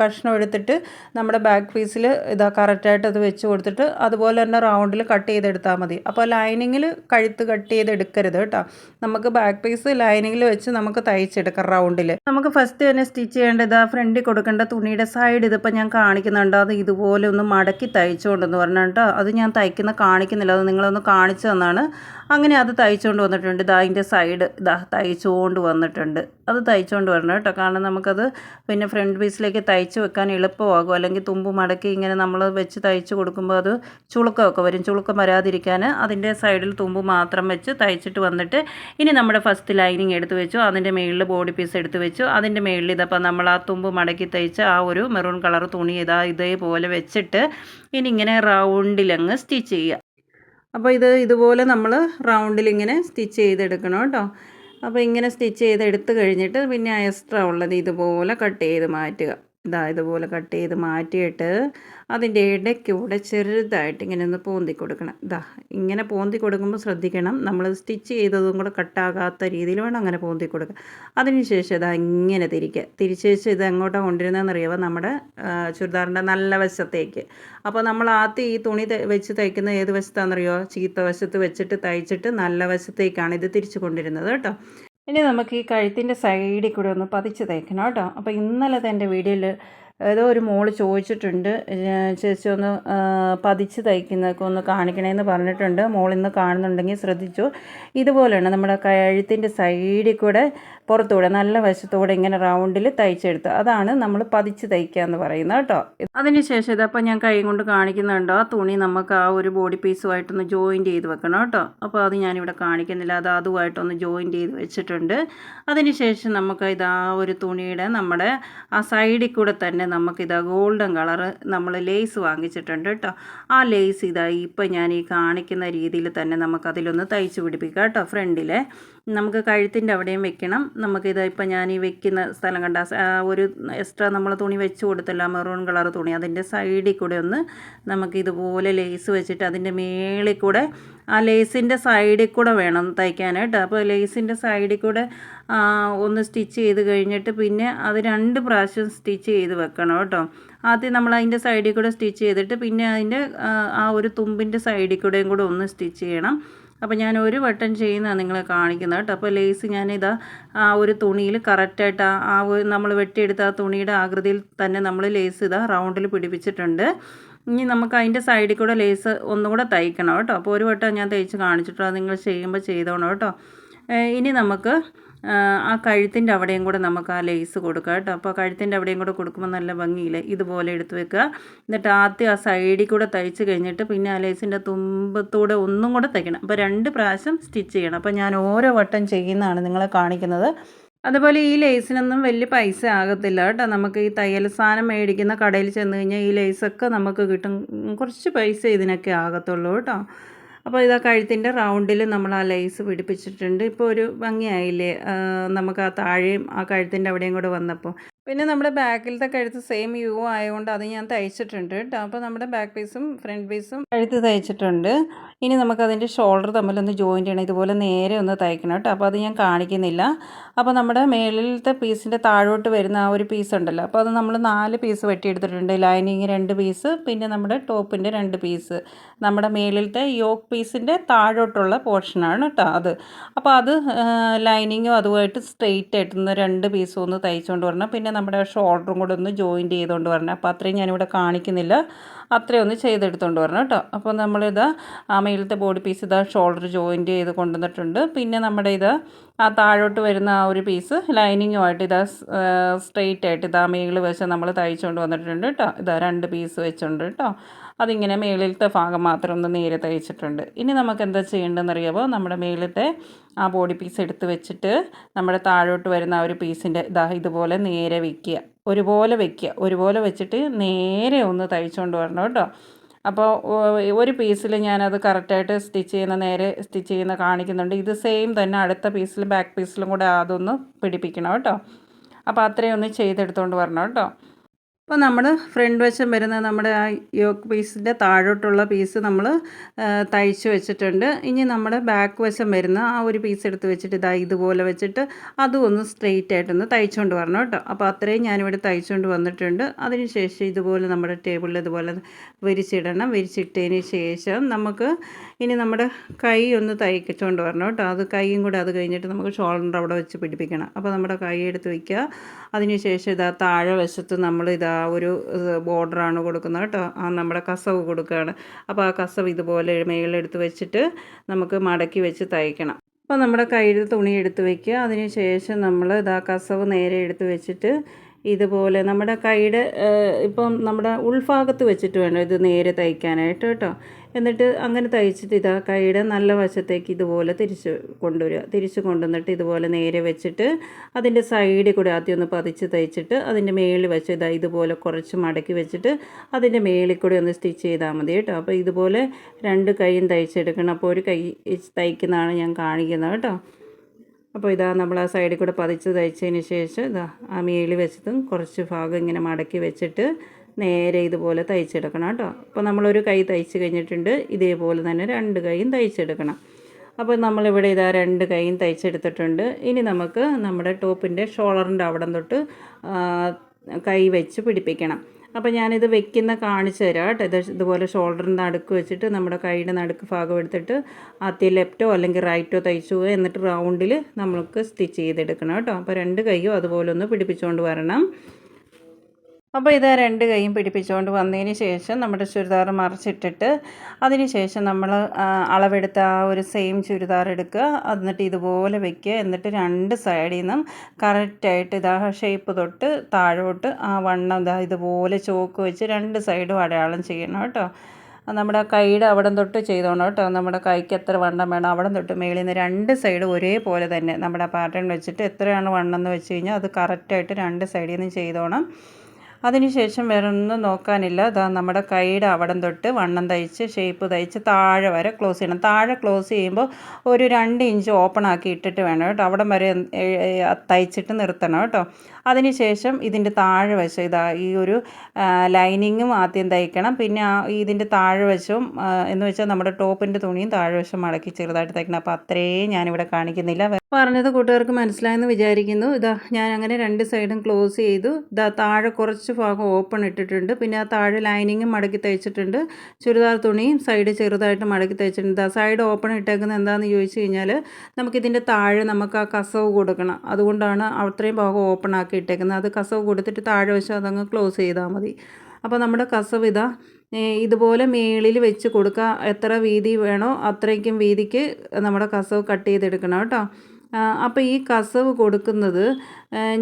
കഷ്ണം എടുത്തിട്ട് നമ്മുടെ ബാക്ക് പീസിൽ ഇതാ കറക്റ്റായിട്ട് അത് വെച്ച് കൊടുത്തിട്ട് അതുപോലെ തന്നെ റൗണ്ടിൽ കട്ട് ചെയ്തെടുത്താൽ മതി. അപ്പോൾ ലൈനിങ്ങിൽ കഴുത്ത് കട്ട് ചെയ്തെടുക്കരുത് കേട്ടോ. നമുക്ക് ബാക്ക് പീസ് ലൈനിങ്ങിൽ വെച്ച് നമുക്ക് തയ്ച്ചെടുക്കാം റൗണ്ടിൽ നമുക്ക് ഫസ്റ്റ് തന്നെ സ്റ്റിച്ച് ചെയ്യേണ്ടത് ആ ഫ്രണ്ടിൽ കൊടുക്കേണ്ട തുണിയുടെ സൈഡ് ഇതിപ്പോൾ ഞാൻ കാണിക്കുന്നുണ്ട്. അത് ഇതുപോലെ ഒന്ന് മടക്കി തയ്ച്ചുകൊണ്ടെന്ന് പറഞ്ഞാൽ കേട്ടോ അത് ഞാൻ തയ്ക്കുന്ന കാണിക്കുന്നില്ല. അത് നിങ്ങളൊന്ന് കാണിച്ചു തന്നാണ്. അങ്ങനെ അത് തയ്ച്ചുകൊണ്ട് വന്നിട്ടുണ്ട്. ഇതാ അതിന്റെ സൈഡ് ഇതാ തയ്ച്ചുകൊണ്ട് വന്നിട്ടുണ്ട്. അത് തയ്ച്ചുകൊണ്ട് വരണം കേട്ടോ. കാരണം നമുക്കത് പിന്നെ ഫ്രണ്ട് പീസിലേക്ക് തയ്ച്ച് വെക്കാൻ എളുപ്പമാകും. അല്ലെങ്കിൽ തുമ്പ് മടക്കി ഇങ്ങനെ നമ്മൾ വെച്ച് തയ്ച്ച് കൊടുക്കുമ്പോൾ അത് ചുളുക്കമൊക്കെ വരും. ചുളുക്കം വരാതിരിക്കാൻ അതിന്റെ സൈഡിൽ തുമ്പ് മാത്രം വെച്ച് തയ്ച്ചിട്ട് വന്നിട്ട് ഇനി നമ്മുടെ ഫസ്റ്റ് ലൈനിങ് എടുത്ത് വെച്ചു. അതിന്റെ മുകളിൽ ബോഡി പീസ് എടുത്ത് വെച്ചു. അതിന്റെ മുകളിൽ ഇതപ്പോൾ നമ്മൾ ആ തുമ്പ് മടക്കി തയ്ച്ച് ആ ഒരു മെറൂൺ കളർ തുണി ഇതാ ഇതേപോലെ വെച്ചിട്ട് ഇനി ഇങ്ങനെ റൗണ്ടിലങ്ങ് സ്റ്റിച്ച് ചെയ്യുക. അപ്പോൾ ഇത് ഇതുപോലെ നമ്മൾ റൗണ്ടിൽ ഇങ്ങനെ സ്റ്റിച്ച് ചെയ്തെടുക്കണം കേട്ടോ. അപ്പോൾ ഇങ്ങനെ സ്റ്റിച്ച് ചെയ്തെടുത്ത് കഴിഞ്ഞിട്ട് പിന്നെ എക്സ്ട്രാ ഉള്ളത് ഇതുപോലെ കട്ട് ചെയ്ത് മാറ്റുക. ഇതാ ഇതുപോലെ കട്ട് ചെയ്ത് മാറ്റിയിട്ട് അതിന്റെ ഇടയ്ക്കൂടെ ചെറുതായിട്ട് ഇങ്ങനെ ഒന്ന് പോന്തി കൊടുക്കണം. ഇതാ ഇങ്ങനെ പോന്തി കൊടുക്കുമ്പോൾ ശ്രദ്ധിക്കണം. നമ്മൾ സ്റ്റിച്ച് ചെയ്തതും കൂടെ കട്ടാകാത്ത രീതിയിൽ വേണം അങ്ങനെ പോന്തി കൊടുക്കുക അതിനുശേഷം ഇതാ ഇങ്ങനെ തിരിക്കുക. തിരിച്ച് വെച്ച് ഇത് എങ്ങോട്ടാണ് കൊണ്ടുവരുന്നതെന്ന് അറിയാമോ നമ്മുടെ ചുരിദാറിന്റെ നല്ല വശത്തേക്ക്. അപ്പോൾ നമ്മൾ ആദ്യം ഈ തുണി വെച്ച് തയ്ക്കുന്ന ഏത് വശത്താണെന്നറിയോ? ചീത്ത വശത്ത് വെച്ചിട്ട് തയ്ച്ചിട്ട് നല്ല വശത്തേക്കാണ് ഇത് തിരിച്ചു കൊണ്ടിരുന്നത് കേട്ടോ. ഇനി നമുക്ക് ഈ കഴുത്തിന്റെ സൈഡിൽ കൂടെ ഒന്ന് പതിച്ച് തേക്കണം കേട്ടോ. അപ്പോൾ ഇന്നലെ എന്റെ വീഡിയോയിൽ ഏതോ ഒരു മോൾ ചോദിച്ചിട്ടുണ്ട് ചേച്ചി ഒന്ന് പതിച്ച് തയ്ക്കുന്നതൊക്കെ ഒന്ന് കാണിക്കണമെന്ന് പറഞ്ഞിട്ടുണ്ട്. മോളിന്ന് കാണുന്നുണ്ടെങ്കിൽ ശ്രദ്ധിച്ചു. ഇതുപോലെയാണ് നമ്മുടെ കഴുത്തിന്റെ സൈഡിൽ കൂടെ പുറത്തൂടെ നല്ല വശത്തൂടെ ഇങ്ങനെ റൗണ്ടിൽ തയ്ച്ചെടുത്ത് അതാണ് നമ്മൾ പതിച്ച് തയ്ക്കുക എന്ന് പറയുന്നത് കേട്ടോ. അതിനുശേഷം ഇതപ്പോൾ ഞാൻ കൈ കൊണ്ട് കാണിക്കുന്നുണ്ടോ. ആ തുണി നമുക്ക് ആ ഒരു ബോഡി പീസുമായിട്ടൊന്ന് ജോയിന്റ് ചെയ്ത് വെക്കണം കേട്ടോ. അപ്പോൾ അത് ഞാനിവിടെ കാണിക്കുന്നില്ല. അത് അതുമായിട്ടൊന്ന് ജോയിന്റ് ചെയ്ത് വെച്ചിട്ടുണ്ട്. അതിനുശേഷം നമുക്ക് ഇതാ ഒരു തുണിയുടെ നമ്മുടെ ആ സൈഡിൽ കൂടെ തന്നെ നമുക്കിതാ ഗോൾഡൻ കളറ് നമ്മൾ ലേസ് വാങ്ങിച്ചിട്ടുണ്ട് കേട്ടോ. ആ ലേസ് ഇതായി ഇപ്പം ഞാൻ ഈ കാണിക്കുന്ന രീതിയിൽ തന്നെ നമുക്കതിലൊന്ന് തയ്ച്ച് പിടിപ്പിക്കാം കേട്ടോ ഫ്രണ്ടിലെ നമുക്ക് കഴുത്തിന്റെ അവിടെയും വെക്കണം. നമുക്കിത് ഇപ്പം ഞാൻ ഈ വെക്കുന്ന സ്ഥലം കണ്ട ഒരു എക്സ്ട്രാ നമ്മൾ തുണി വെച്ച് കൊടുത്തല്ല മെറൂൺ കളർ തുണി. അതിന്റെ സൈഡിൽ കൂടെ ഒന്ന് നമുക്കിതുപോലെ ലേസ് വെച്ചിട്ട് അതിന്റെ മേളിൽ കൂടെ ആ ലേസിന്റെ സൈഡിൽ കൂടെ വേണം തയ്ക്കാനായിട്ട്. അപ്പോൾ ലേസിന്റെ സൈഡിൽ കൂടെ ഒന്ന് സ്റ്റിച്ച് ചെയ്ത് കഴിഞ്ഞിട്ട് പിന്നെ അത് രണ്ട് പ്രാവശ്യം സ്റ്റിച്ച് ചെയ്ത് വെക്കണം കേട്ടോ. ആദ്യം നമ്മൾ അതിന്റെ സൈഡിൽ കൂടെ സ്റ്റിച്ച് ചെയ്തിട്ട് പിന്നെ അതിന്റെ ആ ഒരു തുമ്പിന്റെ സൈഡിൽ കൂടെയും കൂടെ ഒന്ന് സ്റ്റിച്ച് ചെയ്യണം. അപ്പോൾ ഞാൻ ഒരു വട്ടം ചെയ്യുന്നതാണ് നിങ്ങളെ കാണിക്കുന്നത് കേട്ടോ. അപ്പോൾ ലേസ് ഞാനിതാ ആ ഒരു തുണിയിൽ കറക്റ്റായിട്ട് ആ നമ്മൾ വെട്ടിയെടുത്ത ആ തുണിയുടെ ആകൃതിയിൽ തന്നെ നമ്മൾ ലേസ് ഇതാ റൗണ്ടിൽ പിടിപ്പിച്ചിട്ടുണ്ട്. ഇനി നമുക്ക് അതിന്റെ സൈഡിൽ കൂടെ ലേസ് ഒന്നുകൂടെ തയ്ക്കണം കേട്ടോ. അപ്പോൾ ഒരു വട്ടം ഞാൻ തയ്ച്ച് കാണിച്ചിട്ടോ നിങ്ങൾ ചെയ്യുമ്പോൾ ചെയ്തോണം കേട്ടോ. ഇനി നമുക്ക് ആ കഴുത്തിന്റെ അവിടെയും കൂടെ നമുക്ക് ആ ലേസ് കൊടുക്കാം കേട്ടോ. അപ്പോൾ കഴുത്തിന്റെ അവിടെയും കൂടെ കൊടുക്കുമ്പോൾ നല്ല ഭംഗിയില്ലേ? ഇതുപോലെ എടുത്ത് വെക്കുക. എന്നിട്ട് ആദ്യം ആ സൈഡിൽ കൂടെ തയ്ച്ച് കഴിഞ്ഞിട്ട് പിന്നെ ആ ലേസിന്റെ തുമ്പത്തൂടെ ഒന്നും കൂടെ തയ്ക്കണം. അപ്പോൾ രണ്ട് പ്രാവശ്യം സ്റ്റിച്ച് ചെയ്യണം. അപ്പോൾ ഞാൻ ഓരോ വട്ടം ചെയ്യുന്നതാണ് നിങ്ങളെ കാണിക്കുന്നത്. അതുപോലെ ഈ ലേസിനൊന്നും വലിയ പൈസ ആകത്തില്ല കേട്ടോ. നമുക്ക് ഈ തയ്യൽ സാധനം മേടിക്കുന്ന കടയിൽ ചെന്ന് കഴിഞ്ഞാൽ ഈ ലേസൊക്കെ നമുക്ക് കിട്ടും. കുറച്ച് പൈസ ഇതിനൊക്കെ ആകത്തുള്ളൂ കേട്ടോ. അപ്പോൾ ഇതാ കഴുത്തിന്റെ റൗണ്ടിൽ നമ്മൾ ആ ലേസ് പിടിപ്പിച്ചിട്ടുണ്ട്. ഇപ്പോൾ ഒരു ഭംഗിയായില്ലേ? നമുക്ക് ആ താഴെയും ആ കഴുത്തിന്റെ അവിടെയും കൂടെ വന്നപ്പോൾ പിന്നെ നമ്മുടെ ബാക്കിലത്തെ കഴുത്ത് സെയിം യു ആയതുകൊണ്ട് അത് ഞാൻ തയ്ച്ചിട്ടുണ്ട് കേട്ടോ അപ്പോൾ നമ്മുടെ ബാക്ക് പീസും ഫ്രണ്ട് പീസും കഴുത്ത് തയ്ച്ചിട്ടുണ്ട്. ഇനി നമുക്കതിന്റെ ഷോൾഡർ തമ്മിലൊന്ന് ജോയിന്റ് ചെയ്യണം. ഇതുപോലെ നേരെ ഒന്ന് തയ്ക്കണം കേട്ടോ അപ്പോൾ അത് ഞാൻ കാണിക്കുന്നില്ല. അപ്പോൾ നമ്മുടെ മേളിലത്തെ പീസിന്റെ താഴോട്ട് വരുന്ന ആ ഒരു പീസ് ഉണ്ടല്ലോ. അപ്പോൾ അത് നമ്മൾ നാല് പീസ് വെട്ടിയെടുത്തിട്ടുണ്ട്. ലൈനിങ് രണ്ട് പീസ് പിന്നെ നമ്മുടെ ടോപ്പിന്റെ രണ്ട് പീസ്. നമ്മുടെ മേളിലത്തെ യോക്ക് പീസിന്റെ താഴോട്ടുള്ള പോർഷനാണ് കേട്ടോ അത്. അപ്പോൾ അത് ലൈനിങ്ങും അതുമായിട്ട് സ്ട്രെയിറ്റ് ആയിട്ട് രണ്ട് പീസും ഒന്ന് തയ്ച്ചുകൊണ്ട് വരണം. പിന്നെ നമ്മുടെ ഷോൾഡറും കൂടെ ഒന്ന് ജോയിന്റ് ചെയ്തുകൊണ്ട് വരണം. അപ്പോൾ അത്രയും ഞാനിവിടെ കാണിക്കുന്നില്ല. അത്രയും ഒന്ന് ചെയ്തെടുത്തുകൊണ്ട് വരണം കേട്ടോ. അപ്പോൾ നമ്മളിത് ആ മേലത്തെ ബോഡി പീസ് ഇതാ ഷോൾഡർ ജോയിന്റ് ചെയ്ത് കൊണ്ടുവന്നിട്ടുണ്ട്. പിന്നെ നമ്മുടെ ഇത് ആ താഴോട്ട് വരുന്ന ആ ഒരു പീസ് ലൈനിങ്ങുമായിട്ട് ഇതാ സ്ട്രെയിറ്റ് ആയിട്ട് ഇതാ മേളിൽ വെച്ച് നമ്മൾ തയ്ച്ചുകൊണ്ട് വന്നിട്ടുണ്ട് കേട്ടോ. ഇതാ രണ്ട് പീസ് വെച്ചുണ്ട് കേട്ടോ. അതിങ്ങനെ മേളിലത്തെ ഭാഗം മാത്രം ഒന്ന് നേരെ തയ്ച്ചിട്ടുണ്ട്. ഇനി നമുക്ക് എന്താ ചെയ്യേണ്ടതെന്ന് അറിയാമോ നമ്മുടെ മേളിലത്തെ ആ ബോഡി പീസ് എടുത്ത് വെച്ചിട്ട് നമ്മുടെ താഴോട്ട് വരുന്ന ആ ഒരു പീസിന്റെ ഇതാ ഇതുപോലെ നേരെ വയ്ക്കുക. ഒരുപോലെ വയ്ക്കുക ഒരുപോലെ വെച്ചിട്ട് നേരെ ഒന്ന് തയ്ച്ചുകൊണ്ട് വരണം കേട്ടോ. അപ്പോൾ ഒരു പീസിൽ ഞാനത് കറക്റ്റായിട്ട് സ്റ്റിച്ച് ചെയ്യുന്ന നേരെ സ്റ്റിച്ച് ചെയ്യുന്ന കാണിക്കുന്നുണ്ട്. ഇത് സെയിം തന്നെ അടുത്ത പീസിലും ബാക്ക് പീസിലും കൂടെ അതൊന്ന് പിടിപ്പിക്കണം കേട്ടോ. അപ്പോൾ അത്രയും ഒന്ന് ചെയ്തെടുത്തുകൊണ്ട് വരണം കേട്ടോ. അപ്പോൾ നമ്മൾ ഫ്രണ്ട് വശം വരുന്ന നമ്മുടെ ആ യോക്ക് പീസിന്റെ താഴോട്ടുള്ള പീസ് നമ്മൾ തയ്ച്ച് വെച്ചിട്ടുണ്ട്. ഇനി നമ്മുടെ ബാക്ക് വശം വരുന്ന ആ ഒരു പീസ് എടുത്ത് വെച്ചിട്ട് ഇതാ ഇതുപോലെ വെച്ചിട്ട് അതും ഒന്ന് സ്ട്രെയിറ്റ് ആയിട്ടൊന്ന് തയ്ച്ചുകൊണ്ട് വരണം കേട്ടോ. അപ്പോൾ അത്രയും ഞാനിവിടെ തയ്ച്ചുകൊണ്ട് വന്നിട്ടുണ്ട്. അതിനുശേഷം ഇതുപോലെ നമ്മുടെ ടേബിളിൽ ഇതുപോലെ വിരിച്ചിടണം. വിരിച്ചിട്ടതിന് ശേഷം നമുക്ക് ഇനി നമ്മുടെ കൈ ഒന്ന് തയ്ച്ചുകൊണ്ട് വരണം കേട്ടോ. അത് കൈയും കൂടെ അത് കഴിഞ്ഞിട്ട് നമുക്ക് ഷോൾഡർ അവിടെ വെച്ച് പിടിപ്പിക്കണം. അപ്പോൾ നമ്മുടെ കൈ എടുത്ത് വയ്ക്കുക അതിനുശേഷം ഇതാ താഴെ വശത്ത് നമ്മൾ ഇതാ ഒരു ബോർഡറാണ് കൊടുക്കുന്നത് കേട്ടോ. ആ നമ്മുടെ കസവ് കൊടുക്കുകയാണ്. അപ്പോൾ ആ കസവ് ഇതുപോലെ മേളിലെടുത്ത് വെച്ചിട്ട് നമുക്ക് മടക്കി വെച്ച് തയ്ക്കണം. അപ്പോൾ നമ്മുടെ കയ്യിൽ തുണി എടുത്ത് വയ്ക്കുക അതിന് ശേഷം നമ്മൾ ഇതാ കസവ് നേരെ എടുത്ത് വെച്ചിട്ട് ഇതുപോലെ നമ്മുടെ കൈയുടെ ഇപ്പം നമ്മുടെ ഉൾഭാഗത്ത് വെച്ചിട്ട് വേണം ഇത് നേരെ തയ്ക്കാനായിട്ട് കേട്ടോ. എന്നിട്ട് അങ്ങനെ തയ്ച്ചിട്ട് ഇതാ കൈയുടെ നല്ല വശത്തേക്ക് ഇതുപോലെ തിരിച്ച് കൊണ്ടുവരിക. തിരിച്ച് കൊണ്ടുവന്നിട്ട് ഇതുപോലെ നേരെ വെച്ചിട്ട് അതിന്റെ സൈഡിൽ കൂടെ ആദ്യം ഒന്ന് പതിച്ച് തയ്ച്ചിട്ട് അതിന്റെ മേളിൽ വെച്ച് ഇതാ ഇതുപോലെ കുറച്ച് മടക്കി വെച്ചിട്ട് അതിന്റെ മേളിൽ കൂടെ ഒന്ന് സ്റ്റിച്ച് ചെയ്താൽ മതി കേട്ടോ. അപ്പോൾ ഇതുപോലെ രണ്ട് കൈയും തയ്ച്ചെടുക്കണം. അപ്പോൾ ഒരു കൈ തയ്ക്കുന്നതാണ് ഞാൻ കാണിക്കുന്നത് കേട്ടോ. അപ്പോൾ ഇതാ നമ്മൾ ആ സൈഡിൽ കൂടെ പതിച്ച് തയ്ച്ചതിന് ശേഷം ഇതാ ആ മേളിൽ വെച്ചതും കുറച്ച് ഭാഗം ഇങ്ങനെ മടക്കി വെച്ചിട്ട് നേരെ ഇതുപോലെ തയ്ച്ചെടുക്കണം കേട്ടോ. അപ്പോൾ നമ്മളൊരു കൈ തയ്ച്ച് കഴിഞ്ഞിട്ടുണ്ട്. ഇതേപോലെ തന്നെ രണ്ട് കൈയും തയ്ച്ചെടുക്കണം. അപ്പോൾ നമ്മളിവിടെ ഇതാ രണ്ട് കൈയും തയ്ച്ചെടുത്തിട്ടുണ്ട്. ഇനി നമുക്ക് നമ്മുടെ ടോപ്പിന്റെ ഷോളറിന്റെ അവിടം തൊട്ട് കൈ വെച്ച് പിടിപ്പിക്കണം. അപ്പോൾ ഞാനിത് വെക്കുന്ന കാണിച്ചു തരാം കേട്ടോ. ഇത് ഇതുപോലെ ഷോൾഡറിന്റെ നടുക്ക് വെച്ചിട്ട് നമ്മുടെ കൈയുടെ നടുക്ക് ഭാഗം എടുത്തിട്ട് ആദ്യം ലെഫ്റ്റോ അല്ലെങ്കിൽ റൈറ്റോ തയ്ച്ചു എന്നിട്ട് റൗണ്ടിൽ നമുക്ക് സ്റ്റിച്ച് ചെയ്തെടുക്കണം കേട്ടോ. അപ്പോൾ രണ്ട് കൈയും അതുപോലെ ഒന്ന് പിടിപ്പിച്ചുകൊണ്ട് വരണം. അപ്പോൾ ഇത് രണ്ട് കൈയും പിടിപ്പിച്ചുകൊണ്ട് വന്നതിന് ശേഷം നമ്മുടെ ചുരിദാർ മറിച്ചിട്ടിട്ട് അതിന് ശേഷം നമ്മൾ അളവെടുത്ത ആ ഒരു സെയിം ചുരിദാർ എടുക്കുക. എന്നിട്ട് ഇതുപോലെ വെക്കുക. എന്നിട്ട് രണ്ട് സൈഡിൽ നിന്നും കറക്റ്റായിട്ട് ഇതാ ഷേപ്പ് തൊട്ട് താഴോട്ട് ആ വണ്ണം ഇതാ ഇതുപോലെ ചോക്ക് വെച്ച് രണ്ട് സൈഡും അടയാളം ചെയ്യണം കേട്ടോ. നമ്മുടെ കൈയുടെ അവിടം തൊട്ട് ചെയ്തോണം കേട്ടോ. നമ്മുടെ കൈക്ക് എത്ര വണ്ണം വേണം അവിടം തൊട്ട് മേളിൽ നിന്ന് രണ്ട് സൈഡ് ഒരേപോലെ തന്നെ നമ്മുടെ പാറ്റേൺ വെച്ചിട്ട് എത്രയാണ് വണ്ണം എന്ന് വെച്ച് കഴിഞ്ഞാൽ അത് കറക്റ്റായിട്ട് രണ്ട് സൈഡിൽ നിന്ന് ചെയ്തോണം. അതിനുശേഷം വേറെ ഒന്നും നോക്കാനില്ല. ഇതാ നമ്മുടെ കൈയുടെ അവിടം തൊട്ട് വണ്ണം തയ്ച്ച് ഷേപ്പ് തയ്ച്ച് താഴെ വരെ ക്ലോസ് ചെയ്യണം. താഴെ ക്ലോസ് ചെയ്യുമ്പോൾ ഒരു രണ്ട് ഇഞ്ച് ഓപ്പൺ ആക്കി ഇട്ടിട്ട് വേണം കേട്ടോ. അവിടം വരെ തയ്ച്ചിട്ട് നിർത്തണം കേട്ടോ. അതിനുശേഷം ഇതിന്റെ താഴെ വശം ഇതാ ഈ ഒരു ലൈനിങ്ങും ആദ്യം തയ്ക്കണം. പിന്നെ ആ ഇതിന്റെ താഴെ വശവും എന്ന് വെച്ചാൽ നമ്മുടെ ടോപ്പിന്റെ തുണിയും താഴെ വശം മടക്കി ചെറുതായിട്ട് തയ്ക്കണം. അപ്പോൾ അത്രയും ഞാനിവിടെ കാണിക്കുന്നില്ല. പറഞ്ഞത് കൂട്ടുകാർക്ക് മനസ്സിലായെന്ന് വിചാരിക്കുന്നു. ഇതാ ഞാൻ അങ്ങനെ രണ്ട് സൈഡും ക്ലോസ് ചെയ്തു. ഇതാ താഴെ കുറച്ച് ഭാഗം ഓപ്പൺ ഇട്ടിട്ടുണ്ട്. പിന്നെ ആ താഴെ ലൈനിങ്ങും മടക്കി തയ്ച്ചിട്ടുണ്ട്. ചുരിദാർ തുണിയും സൈഡ് ചെറുതായിട്ട് മടക്കി തയ്ച്ചിട്ടുണ്ട്. ഇതാ സൈഡ് ഓപ്പൺ ഇട്ടേക്കുന്നത് എന്താണെന്ന് ചോദിച്ചു കഴിഞ്ഞാൽ നമുക്കിതിന്റെ താഴെ നമുക്ക് ആ കസവ് കൊടുക്കണം. അതുകൊണ്ടാണ് അത്രയും ഭാഗം ഓപ്പൺ ആക്കി ഇട്ടേക്കുന്നത്. അത് കസവ് കൊടുത്തിട്ട് താഴെ വശം അതങ്ങ് ക്ലോസ് ചെയ്താൽ മതി. അപ്പോൾ നമ്മുടെ കസവ് ഇതാ ഇതുപോലെ മേളിൽ വെച്ച് കൊടുക്കുക എത്ര വീതി വേണോ അത്രയ്ക്കും വീതിക്ക് നമ്മുടെ കസവ് കട്ട് ചെയ്തെടുക്കണം കേട്ടോ. അപ്പോൾ ഈ കസവ് കൊടുക്കുന്നത്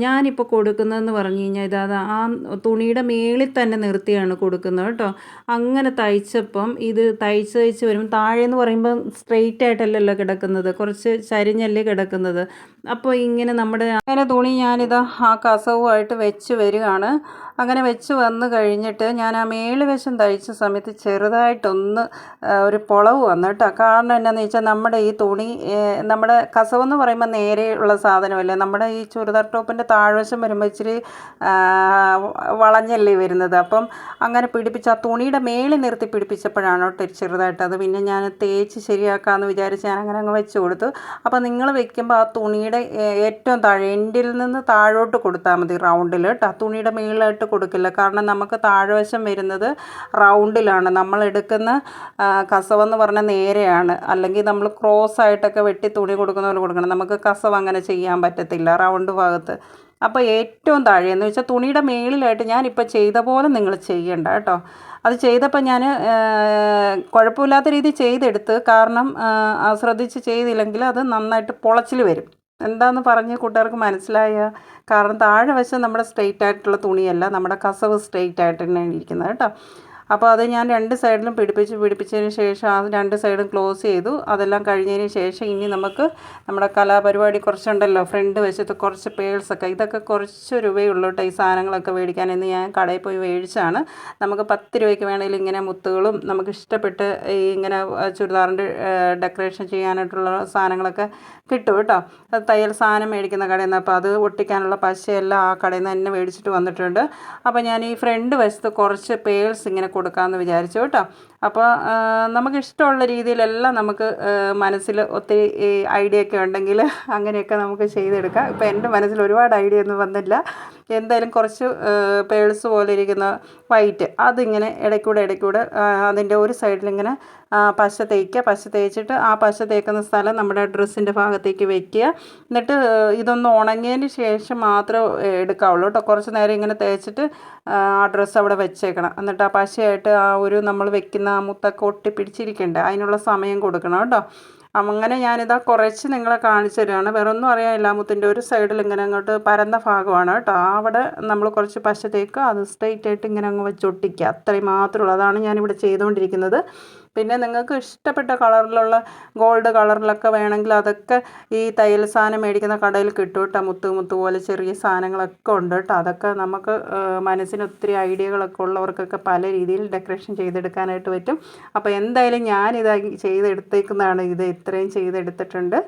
ഞാനിപ്പോൾ കൊടുക്കുന്നതെന്ന് പറഞ്ഞു കഴിഞ്ഞാൽ ഇതാ ആ തുണിയുടെ മേളിൽ തന്നെ നിർത്തിയാണ് കൊടുക്കുന്നത് കേട്ടോ. അങ്ങനെ തയ്ച്ചപ്പം ഇത് തയ്ച്ച് തയ്ച്ച് വരുമ്പോൾ താഴെ എന്ന് പറയുമ്പോൾ സ്ട്രെയിറ്റ് ആയിട്ടല്ലല്ലോ കിടക്കുന്നത്. കുറച്ച് ചരിഞ്ഞല്ലേ കിടക്കുന്നത്. അപ്പോൾ ഇങ്ങനെ നമ്മുടെ അങ്ങനെ തുണി ഞാനിത് ആ കസവുമായിട്ട് വെച്ച് വരികയാണ്. അങ്ങനെ വെച്ച് വന്നു കഴിഞ്ഞിട്ട് ഞാൻ ആ മേൾ വശം തയ്ച്ച സമയത്ത് ചെറുതായിട്ടൊന്ന് ഒരു പൊളവ് വന്നു കേട്ടോ. കാരണം എന്നാന്ന് വെച്ചാൽ നമ്മുടെ ഈ തുണി നമ്മുടെ കസവെന്ന് പറയുമ്പോൾ നേരെയുള്ള സാധനമല്ലേ? നമ്മുടെ ഈ ചുരിദാർ ടോപ്പിന്റെ താഴ്വശം വരുമ്പോൾ ഇച്ചിരി വളഞ്ഞല്ലേ വരുന്നത്. അപ്പം അങ്ങനെ പിടിപ്പിച്ച് ആ തുണിയുടെ മേളിൽ നിർത്തി പിടിപ്പിച്ചപ്പോഴാണ് കേട്ടോ ചെറുതായിട്ട് അത്. പിന്നെ ഞാൻ തേച്ച് ശരിയാക്കാമെന്ന് വിചാരിച്ച് ഞാൻ അങ്ങനെ അങ്ങ് വെച്ച് കൊടുത്തു. അപ്പോൾ നിങ്ങൾ വെക്കുമ്പോൾ ആ തുണിയുടെ ഏറ്റവും താഴെ എൻഡിൽ നിന്ന് താഴോട്ട് കൊടുത്താൽ മതി റൗണ്ടിൽ കേട്ടോ. തുണിയുടെ മേളിലായിട്ട് കൊടുക്കില്ല. കാരണം നമുക്ക് താഴ്വശം വരുന്നത് റൗണ്ടിലാണ്. നമ്മൾ എടുക്കുന്ന കസവെന്ന് പറഞ്ഞാൽ നേരെയാണ്. അല്ലെങ്കിൽ നമ്മൾ ക്രോസ് ആയിട്ടൊക്കെ വെട്ടി തുണി കൊടുക്കുന്ന പോലെ കൊടുക്കണം. നമുക്ക് കസവ് അങ്ങനെ ചെയ്യാൻ പറ്റത്തില്ല. റൗണ്ട് ഭാഗത്ത് അപ്പോൾ ഏറ്റവും താഴെ എന്ന് വെച്ചാൽ തുണിയുടെ മേളിലായിട്ട് ഞാനിപ്പോൾ ചെയ്ത പോലെ നിങ്ങൾ ചെയ്യണ്ട കേട്ടോ. അത് ചെയ്തപ്പോൾ ഞാൻ കുഴപ്പമില്ലാത്ത രീതി ചെയ്തെടുത്ത് കാരണം ശ്രദ്ധിച്ച് ചെയ്തില്ലെങ്കിൽ അത് നന്നായിട്ട് പൊളച്ചിൽ വരും. എന്താന്ന് പറഞ്ഞ് കൂട്ടുകാർക്ക് മനസ്സിലായ കാരണം താഴെ വശം നമ്മുടെ സ്ട്രെയിറ്റ് ആയിട്ടുള്ള തുണിയല്ല നമ്മുടെ കസവ് സ്ട്രെയിറ്റ് ആയിട്ട് തന്നെയാണ് ഇരിക്കുന്നത് കേട്ടോ. അപ്പോൾ അത് ഞാൻ രണ്ട് സൈഡിലും പിടിപ്പിച്ച് പിടിപ്പിച്ചതിന് ശേഷം ആ രണ്ട് സൈഡും ക്ലോസ് ചെയ്തു. അതെല്ലാം കഴിഞ്ഞതിന് ശേഷം ഇനി നമുക്ക് നമ്മുടെ കലാപരിപാടി കുറച്ചുണ്ടല്ലോ ഫ്രണ്ട് വശത്ത് കുറച്ച് പേഴ്സൊക്കെ ഇതൊക്കെ കുറച്ച് രൂപയുള്ളൂ കേട്ടോ ഈ സാധനങ്ങളൊക്കെ മേടിക്കാൻ. എന്ന് ഞാൻ കടയിൽ പോയി മേടിച്ചാണ്. നമുക്ക് പത്ത് രൂപയ്ക്ക് വേണമെങ്കിൽ ഇങ്ങനെ മുത്തുകളും നമുക്ക് ഇഷ്ടപ്പെട്ട് ഇങ്ങനെ ചുരിദാറിന്റെ ഡെക്കറേഷൻ ചെയ്യാനായിട്ടുള്ള സാധനങ്ങളൊക്കെ കിട്ടും കേട്ടോ. തയ്യൽ സാധനം മേടിക്കുന്ന കടയിൽ നിന്ന്. അപ്പോൾ അത് ഒട്ടിക്കാനുള്ള പശയെല്ലാം ആ കടയിൽ നിന്ന് തന്നെ മേടിച്ചിട്ട് വന്നിട്ടുണ്ട്. അപ്പോൾ ഞാൻ ഈ ഫ്രണ്ട് വശത്ത് കുറച്ച് പേഴ്സ് ഇങ്ങനെ കൊടുക്കാമെന്ന് വിചാരിച്ചു കേട്ടോ. അപ്പോൾ നമുക്ക് ഇഷ്ടമുള്ള രീതിയിലെല്ലാം നമുക്ക് മനസ്സിൽ ഒത്തിരി ഐഡിയ ഒക്കെ ഉണ്ടെങ്കിൽ അങ്ങനെയൊക്കെ നമുക്ക് ചെയ്തെടുക്കാം. ഇപ്പോൾ എന്റെ മനസ്സിൽ ഒരുപാട് ഐഡിയ ഒന്നും വന്നില്ല. എന്തായാലും കുറച്ച് പേഴ്സ് പോലെ ഇരിക്കുന്ന വൈറ്റ് അതിങ്ങനെ ഇടയ്ക്കൂടെ ഇടയ്ക്കൂടെ അതിന്റെ ഒരു സൈഡിലിങ്ങനെ പശ തേക്കുക പശ തേച്ചിട്ട് ആ പശ തേക്കുന്ന സ്ഥലം നമ്മുടെ ഡ്രസ്സിന്റെ ഭാഗത്തേക്ക് വെക്കുക എന്നിട്ട് ഇതൊന്ന് ഉണങ്ങിയതിന് ശേഷം മാത്രം എടുക്കാവുള്ളൂ കേട്ടോ. കുറച്ച് നേരം ഇങ്ങനെ തേച്ചിട്ട് ആ ഡ്രസ്സ് അവിടെ വെച്ചേക്കണം. എന്നിട്ട് ആ പശയായിട്ട് ആ ഒരു നമ്മൾ വെക്കുന്ന ആ മുത്തൊക്കെ ഒട്ടിപ്പിടിച്ചിരിക്കണ്ടേ? അതിനുള്ള സമയം കൊടുക്കണം കേട്ടോ. അങ്ങനെ ഞാനിതാ കുറച്ച് നിങ്ങളെ കാണിച്ചു തരുകയാണ് വേറെ ഒന്നും അറിയാനില്ല മുത്തിന്റെ ഒരു സൈഡിൽ ഇങ്ങനെ അങ്ങോട്ട് പരന്ന ഭാഗമാണ് കേട്ടോ. അവിടെ നമ്മൾ കുറച്ച് പശ തേക്കുക അത് സ്ട്രെയിറ്റ് ആയിട്ട് ഇങ്ങനെ അങ്ങ് വെച്ചൊട്ടിക്കുക. അത്രയും മാത്രമേ ഉള്ളൂ. അതാണ് ഞാനിവിടെ ചെയ്തുകൊണ്ടിരിക്കുന്നത്. പിന്നെ നിങ്ങൾക്ക് ഇഷ്ടപ്പെട്ട കളറിലുള്ള ഗോൾഡ് കളറിലൊക്കെ വേണമെങ്കിൽ അതൊക്കെ ഈ തയ്യൽ സാധനം മേടിക്കുന്ന കടയിൽ കിട്ടും കേട്ടോ. മുത്ത് മുത്ത് പോലെ ചെറിയ സാധനങ്ങളൊക്കെ ഉണ്ട് കേട്ടോ. അതൊക്കെ നമുക്ക് മനസ്സിന് ഒത്തിരി ഐഡിയകളൊക്കെ ഉള്ളവർക്കൊക്കെ പല രീതിയിൽ ഡെക്കറേഷൻ ചെയ്തെടുക്കാനായിട്ട് പറ്റും. അപ്പോൾ എന്തായാലും ഞാനിത് ചെയ്തെടുത്തേക്കുന്നതാണ്. ഇത് ഇത്രയും ചെയ്തെടുത്തിട്ടുണ്ട്.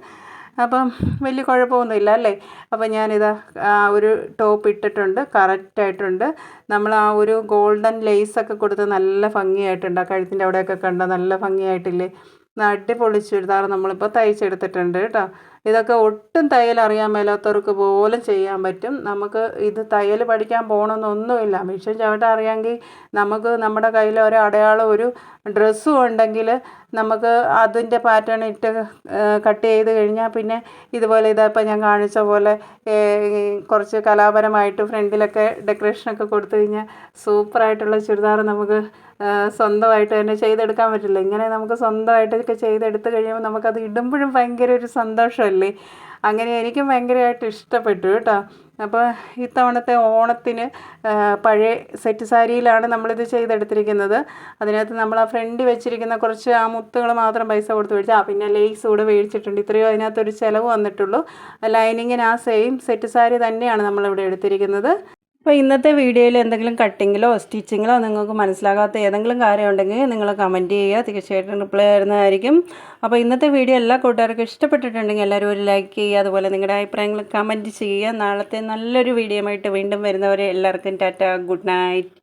അപ്പം വലിയ കുഴപ്പമൊന്നുമില്ല അല്ലേ? അപ്പം ഞാനിതാ ഒരു ടോപ്പ് ഇട്ടിട്ടുണ്ട് കറക്റ്റായിട്ടുണ്ട്. നമ്മൾ ആ ഒരു ഗോൾഡൻ ലേസൊക്കെ കൊടുത്ത് നല്ല ഭംഗിയായിട്ടുണ്ട്. ആ കഴുത്തിന്റെ അവിടെയൊക്കെ കണ്ട? നല്ല ഭംഗിയായിട്ടില്ലേ? അടിപൊളി ചുരിദാർ നമ്മളിപ്പോൾ തയ്ച്ചെടുത്തിട്ടുണ്ട് കേട്ടോ. ഇതൊക്കെ ഒട്ടും തയ്യൽ അറിയാൻ മേലാത്തവർക്ക് പോലും ചെയ്യാൻ പറ്റും. നമുക്ക് ഇത് തയ്യൽ പഠിക്കാൻ പോകണമെന്നൊന്നുമില്ല മിഷൻ ചവിട്ട അറിയാമെങ്കിൽ നമുക്ക് നമ്മുടെ കയ്യിൽ ഒരു അടയാളം ഒരു ഡ്രസ്സും ഉണ്ടെങ്കിൽ നമുക്ക് അതിന്റെ പാറ്റേൺ ഇട്ട് കട്ട് ചെയ്ത് കഴിഞ്ഞാൽ പിന്നെ ഇതുപോലെ ഇതപ്പോൾ ഞാൻ കാണിച്ച പോലെ കുറച്ച് കലാപരമായിട്ട് ഫ്രണ്ടിലൊക്കെ ഡെക്കറേഷനൊക്കെ കൊടുത്തു കഴിഞ്ഞാൽ സൂപ്പറായിട്ടുള്ള ചുരിദാർ നമുക്ക് സ്വന്തമായിട്ട് തന്നെ ചെയ്തെടുക്കാൻ പറ്റില്ല. ഇങ്ങനെ നമുക്ക് സ്വന്തമായിട്ടൊക്കെ ചെയ്തെടുത്ത് കഴിയുമ്പോൾ നമുക്കത് ഇടുമ്പോഴും ഭയങ്കര ഒരു സന്തോഷമല്ലേ? അങ്ങനെ എനിക്കും ഭയങ്കരമായിട്ട് ഇഷ്ടപ്പെട്ടു കേട്ടോ. അപ്പോൾ ഇത്തവണത്തെ ഓണത്തിന് പഴയ സെറ്റ് സാരിയിലാണ് നമ്മളിത് ചെയ്തെടുത്തിരിക്കുന്നത്. അതിനകത്ത് നമ്മൾ ആ ഫ്രണ്ട് വെച്ചിരിക്കുന്ന കുറച്ച് ആ മുത്തുകൾ മാത്രം പൈസ കൊടുത്ത് മേടിച്ചു ആ പിന്നെ ലേസ് കൂടെ മേടിച്ചിട്ടുണ്ട്. ഇത്രയും അതിനകത്തൊരു ചിലവ് വന്നിട്ടുള്ളൂ. ലൈനിങ്ങിന് ആ സെയിം സെറ്റ് സാരി തന്നെയാണ് നമ്മളിവിടെ എടുത്തിരിക്കുന്നത്. അപ്പോൾ ഇന്നത്തെ വീഡിയോയിൽ എന്തെങ്കിലും കട്ടിങ്ങിലോ സ്റ്റിച്ചിങ്ങിലോ നിങ്ങൾക്ക് മനസ്സിലാകാത്ത ഏതെങ്കിലും കാര്യം ഉണ്ടെങ്കിൽ നിങ്ങൾ കമന്റ് ചെയ്യുക. തീർച്ചയായിട്ടും റിപ്ലൈ തരുന്നതായിരിക്കും. അപ്പോൾ ഇന്നത്തെ വീഡിയോ എല്ലാ കൂട്ടുകാർക്കും ഇഷ്ടപ്പെട്ടിട്ടുണ്ടെങ്കിൽ എല്ലാവരും ഒരു ലൈക്ക് ചെയ്യുക. അതുപോലെ നിങ്ങളുടെ അഭിപ്രായങ്ങൾ കമന്റ് ചെയ്യുക. നാളത്തെ നല്ലൊരു വീഡിയോ ആയിട്ട് വീണ്ടും വരുന്നവരെ എല്ലാവർക്കും ടാറ്റ. Good night